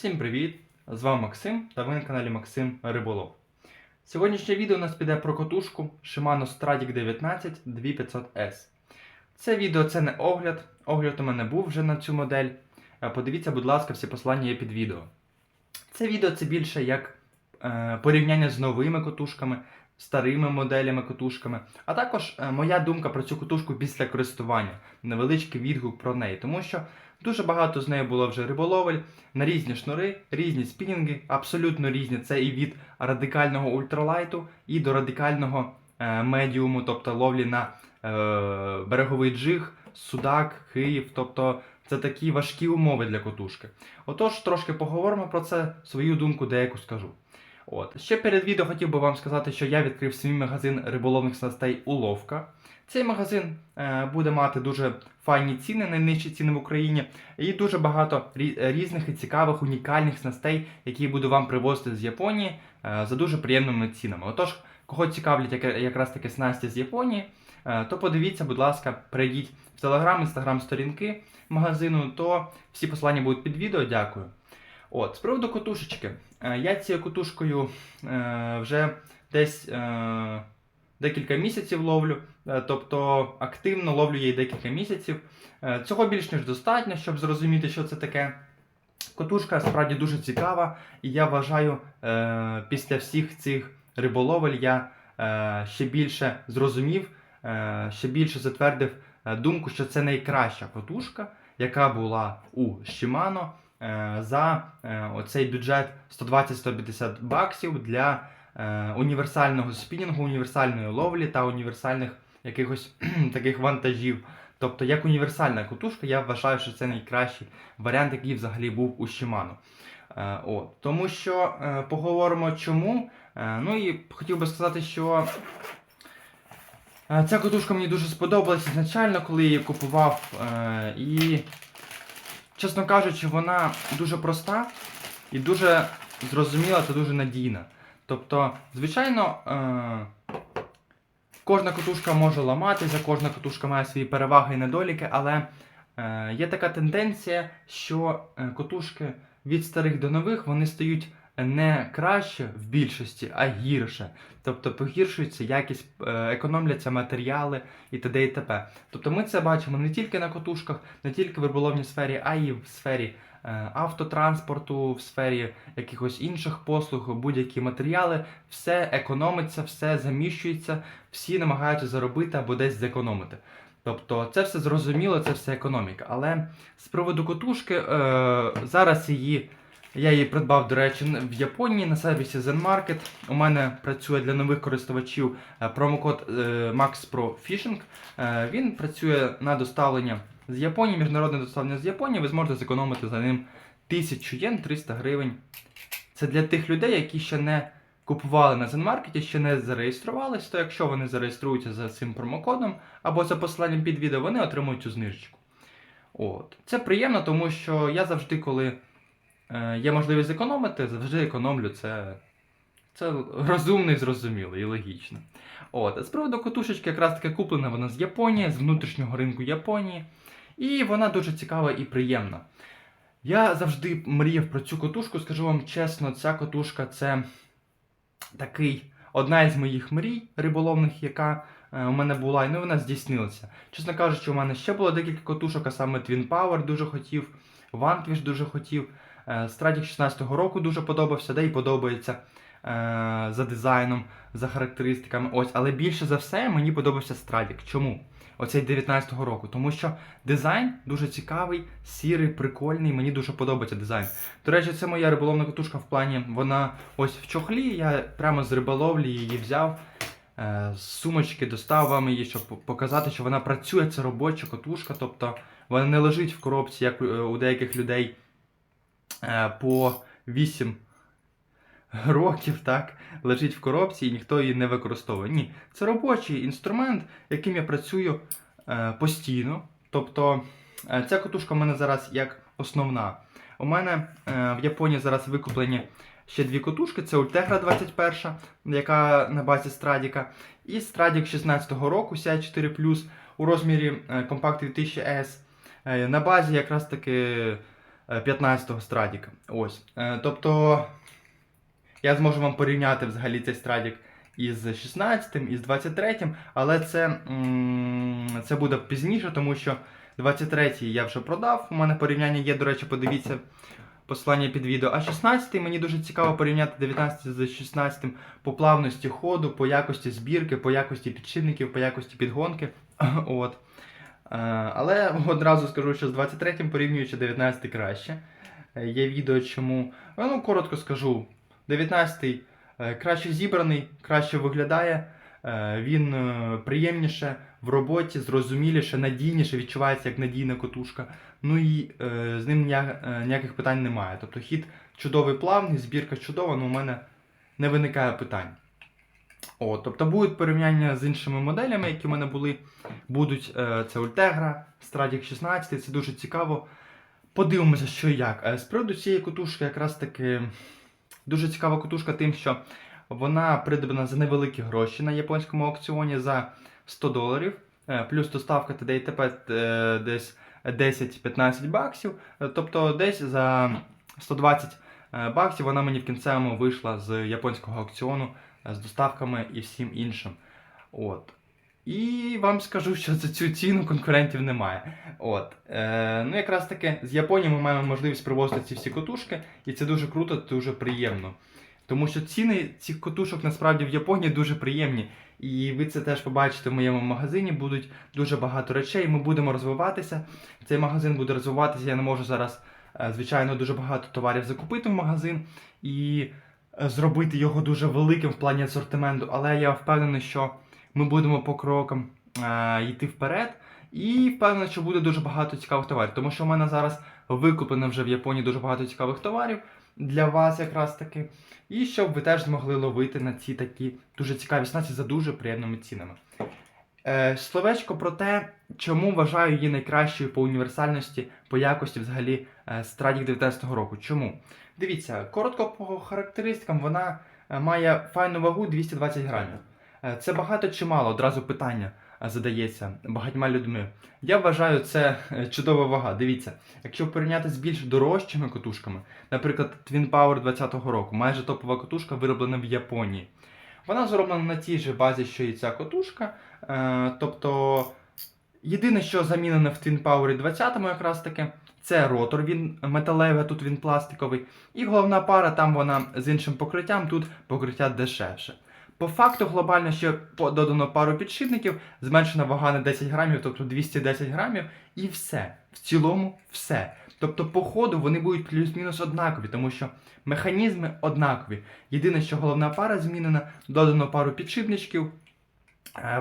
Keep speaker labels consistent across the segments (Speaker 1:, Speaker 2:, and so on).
Speaker 1: Всім привіт! З вами Максим та ви на каналі Максим Риболов. Сьогоднішнє відео у нас піде про котушку Shimano Stradic 19 2500S. Це відео це не огляд. Огляд у мене був вже на цю модель. Е, Подивіться, будь ласка, всі послання є під відео. Це відео це більше як е, порівняння з новими котушками, старими моделями котушками, а також е, моя думка про цю котушку після користування, невеличкий відгук про неї, тому що дуже багато з нею було вже риболовель на різні шнури, різні спінінги, абсолютно різні. Це і від радикального ультралайту, і до радикального е, медіуму, тобто ловлі на е, береговий джиг, судак, Київ. Тобто це такі важкі умови для котушки. Отож, трошки поговоримо про це, свою думку деяку скажу. От. Ще перед відео хотів би вам сказати, що я відкрив свій магазин риболовних снастей Уловка. Цей магазин е, буде мати дуже файні ціни, найнижчі ціни в Україні, і дуже багато різних і цікавих унікальних снастей, які буду вам привозити з Японії е, за дуже приємними цінами. Отож, кого цікавлять якраз таки снасті з Японії, е, то подивіться, будь ласка, перейдіть в Телеграм, Інстаграм сторінки магазину, то всі посилання будуть під відео. Дякую. От, з приводу котушечки. Е, Я цією котушкою е, вже десь е, декілька місяців ловлю, тобто активно ловлю її декілька місяців. Цього більш ніж достатньо, щоб зрозуміти, що це таке. Котушка справді дуже цікава, і я вважаю, після всіх цих риболовель я ще більше зрозумів, ще більше затвердив думку, що це найкраща котушка, яка була у е, за е, оцей бюджет 120-150 баксів для е, універсального спінінгу, універсальної ловлі та універсальних якихось таких вантажів. Тобто, як універсальна котушка, я вважаю, що це найкращий варіант, який взагалі був у Shimano. Е, от. Тому що е, поговоримо чому. Е, ну і хотів би сказати, що е, ця котушка мені дуже сподобалась ізначально, коли я її купував. Е, і, чесно кажучи, вона дуже проста і дуже зрозуміла та дуже надійна. Тобто, звичайно, е, кожна котушка може ламатися, кожна котушка має свої переваги і недоліки, але е, є така тенденція, що катушки котушки від старих до нових вони стають не краще в більшості, а гірше. Тобто погіршується якість, е, економляться матеріали і т.д. і т.п. Тобто ми це бачимо не тільки на котушках, не тільки в риболовній сфері, а й в сфері е, автотранспорту, в сфері якихось інших послуг, будь-які матеріали, все економиться, все заміщується, всі намагаються заробити або десь зекономити. Тобто це все зрозуміло, це все економіка. Але з приводу котушки, е, зараз її. Я її придбав, до речі, в Японії на сервісі ZenMarket. У мене працює для нових користувачів е, промокод е, MaxPro Fishing. Е, Він працює на доставлення з Японії, міжнародне доставлення з Японії. Ви зможете зекономити за ним 1000 єн 300 гривень. Це для тих людей, які ще не купували на ZenMarket, ще не зареєструвались, то якщо вони зареєструються за цим промокодом або за посиланням під відео, вони отримують цю знижечку. От. Це приємно, тому що я завжди, коли є можливість зекономити, завжди економлю. Це, це розумно і зрозуміло і логічно. От. З приводу котушечки, якраз таки куплена вона з Японії, з внутрішнього ринку Японії. І вона дуже цікава і приємна. Я завжди мріяв про цю котушку, скажу вам чесно, ця котушка це такий одна із моїх мрій риболовних, яка е, у мене була, і ну, вона здійснилася. Чесно кажучи, у мене ще було декілька котушок, а саме Twin Power дуже хотів, Vanquish дуже хотів. Е, Stradic 16-го року дуже подобався, де й подобається е, за дизайном, за характеристиками. Ось, але більше за все мені подобався Stradic. Чому? Оцей 19-го року. Тому що дизайн дуже цікавий, сірий, прикольний, мені дуже подобається дизайн. До речі, це моя риболовна катушка в плані, вона ось в чохлі, я прямо з риболовлі її взяв. е, З сумочки достав вам її, щоб показати, що вона працює, це робоча котушка, тобто вона не лежить в коробці, як у деяких людей по 8 років, так, лежить в коробці і ніхто її не використовує. Ні, це робочий інструмент, яким я працюю е, постійно. Тобто е, ця котушка в мене зараз як основна. У мене е, в Японії зараз викуплені ще дві котушки: це Ультегра 21, яка на базі Страдіка, і Страдік 16-го року CI4 у розмірі е, компакт 2000S. Е, на базі якраз таки 15-го страдіка. Ось. Е, тобто я зможу вам порівняти взагалі цей страдік із 16-м, із 23-м, але це, це буде пізніше, тому що 23-й я вже продав. У мене порівняння є, до речі, подивіться посилання під відео. А 16-й мені дуже цікаво порівняти 19 з 16-м по плавності ходу, по якості збірки, по якості підшипників, по якості підгонки. От. Е, Але одразу скажу, що з 23-м порівнюючи 19-й краще. Е, Є відео, чому. Е, Ну, коротко скажу. 19-й е, краще зібраний, краще виглядає. Він приємніше в роботі, зрозуміліше, надійніше, відчувається як надійна котушка. Ну і з ним ніяких питань немає. Тобто хід чудовий плавний, збірка чудова, але у мене не виникає питань. О, тобто будуть порівняння з іншими моделями, які в мене були. Будуть е, це Ultegra, Stradic 16, це дуже цікаво. Подивимося, що і як. Е, З приводу цієї котушки, якраз таки дуже цікава котушка тим, що вона придбана за невеликі гроші на японському аукціоні за 100 доларів. Е, Плюс доставка тепер е, десь 10-15 баксів. Тобто десь за 120 е, баксів вона мені в кінцевому вийшла з японського аукціону з доставками і всім іншим. От. І вам скажу, що за цю ціну конкурентів немає. От. Е, ну, якраз таки з Японії ми маємо можливість привозити ці всі котушки, і це дуже круто, дуже приємно. Тому що ціни цих котушок насправді в Японії дуже приємні. І ви це теж побачите в моєму магазині. Будуть дуже багато речей. Ми будемо розвиватися. Цей магазин буде розвиватися. Я не можу зараз, е, звичайно, дуже багато товарів закупити в магазин і зробити його дуже великим в плані асортименту. Але я впевнений, що ми будемо по крокам е, йти вперед. І впевнений, що буде дуже багато цікавих товарів. Тому що в мене зараз викуплено вже в Японії дуже багато цікавих товарів для вас якраз таки. І щоб ви теж змогли ловити на ці такі дуже цікаві снасті за дуже приємними цінами. Е, словечко про те, чому вважаю її найкращою по універсальності, по якості взагалі е, Stradік 19-го року. Чому? Дивіться, коротко по характеристикам, вона е, має файну вагу 220 грамів. Е, Це багато чи мало, одразу питання е, задається багатьма людьми. Я вважаю, це е, чудова вага. Дивіться, якщо порівняти з більш дорожчими котушками, наприклад, Twin Power 20-го року, майже топова котушка вироблена в Японії. Вона зроблена на тій же базі, що і ця котушка. Е, тобто, єдине, що замінено в Twin Power 20-му якраз таки, це ротор, він металевий, а тут він пластиковий. І головна пара, там вона з іншим покриттям, тут покриття дешевше. По факту глобально ще додано пару підшипників, зменшена вага на 10 грамів, тобто 210 грамів, і все. В цілому все. Тобто, по ходу вони будуть плюс-мінус однакові, тому що механізми однакові. Єдине, що головна пара змінена, додано пару підшипничків,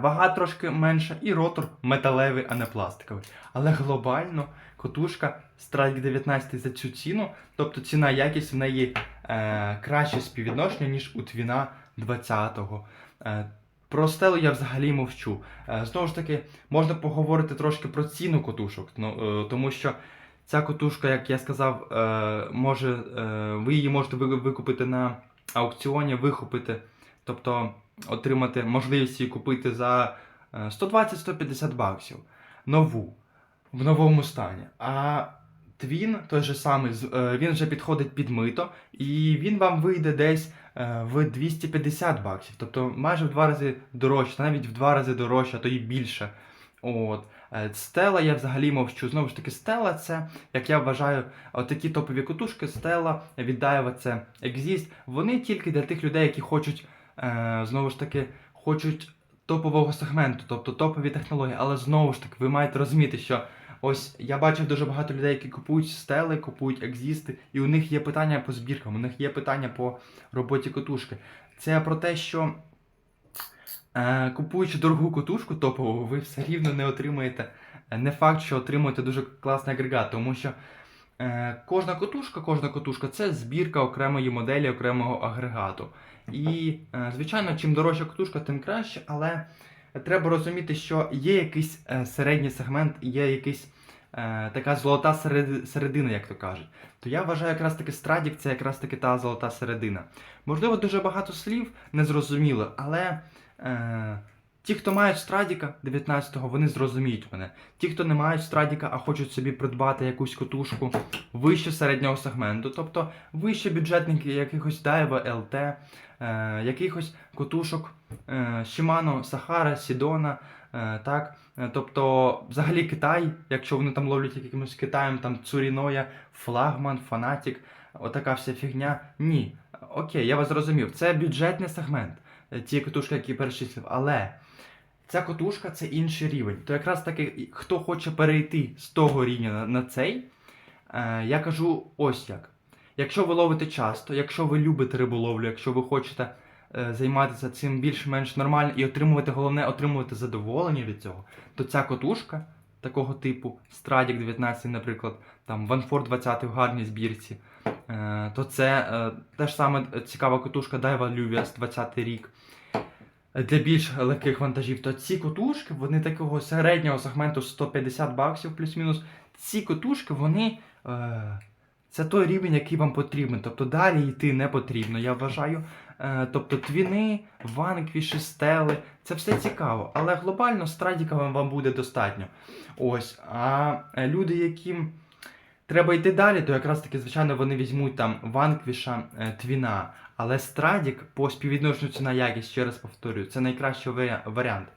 Speaker 1: вага трошки менша, і ротор металевий, а не пластиковий. Але глобально котушка Strike 19 за цю ціну, тобто ціна якість в неї е, краще співвідношення, ніж у Твіна 20-го. Е, про стелу я взагалі мовчу. Е, знову ж таки, можна поговорити трошки про ціну котушок, ну, е, тому що ця котушка, як я сказав, е, може, е, ви її можете викупити на аукціоні, вихопити, тобто отримати можливість її купити за е, 120-150 баксів. Нову, в новому стані. А Твін, той же самий, е, він вже підходить під мито, і він вам вийде десь е, в 250 баксів. Тобто майже в два рази дорожче, навіть в два рази дорожче, а то і більше. От. Е, Стела я взагалі мовчу. Знову ж таки, стела це, як я вважаю, такі топові котушки, стела, віддаєва це екзіст. Вони тільки для тих людей, які хочуть, е, знову ж таки, хочуть топового сегменту, тобто топові технології. Але знову ж таки, ви маєте розуміти, що ось я бачив дуже багато людей, які купують стели, купують екзісти, і у них є питання по збіркам, у них є питання по роботі котушки. Це про те, що е, купуючи дорогу котушку топову, ви все рівно не отримаєте. е, Не факт, що отримуєте дуже класний агрегат, тому що е, кожна котушка, кожна котушка це збірка окремої моделі, окремого агрегату. І, е, звичайно, чим дорожча котушка, тим краще, але треба розуміти, що є якийсь е, середній сегмент, є якийсь. е, Така золота середина, як то кажуть. То я вважаю, якраз таки Страдік це якраз таки та золота середина. Можливо, дуже багато слів незрозуміло, але е, Ті, хто мають страдіка 19-го, вони зрозуміють мене. Ті, хто не мають страдіка, а хочуть собі придбати якусь котушку вище середнього сегменту, тобто вище бюджетних якихось Daiwa, LT, е, якихось котушок е, Shimano, Sahara, Sidona, е, так. Е, Тобто, взагалі Китай, якщо вони там ловлять якимось Китаєм, там Цуріноя, флагман, фанатік, отака вся фігня. Ні. Окей, я вас зрозумів. Це бюджетний сегмент, е, ті котушки, які перечислив. Але ця котушка це інший рівень. То якраз таки, хто хоче перейти з того рівня на, на цей, е, я кажу ось як. Якщо ви ловите часто, якщо ви любите риболовлю, якщо ви хочете е, займатися цим більш-менш нормально і отримувати, головне, отримувати задоволення від цього, то ця котушка такого типу, Stradік 19, наприклад, там Ванфор 20 в гарній збірці, е, то це е, теж саме цікава котушка Daiwa Luvias 20 рік. Для більш легких вантажів, то ці котушки, вони такого середнього сегменту 150 баксів плюс-мінус. Ці котушки, вони. Е, це той рівень, який вам потрібен. Тобто далі йти не потрібно, я вважаю. Е, тобто твіни, ванквіші, стели, це все цікаво. Але глобально страдіка вам, буде достатньо. Ось. А люди, яким треба йти далі, то якраз таки, звичайно, вони візьмуть там ванквіша, е, твіна. Але страдік по співвідношенню ціна якість, ще раз повторюю, це найкращий варі- варіант.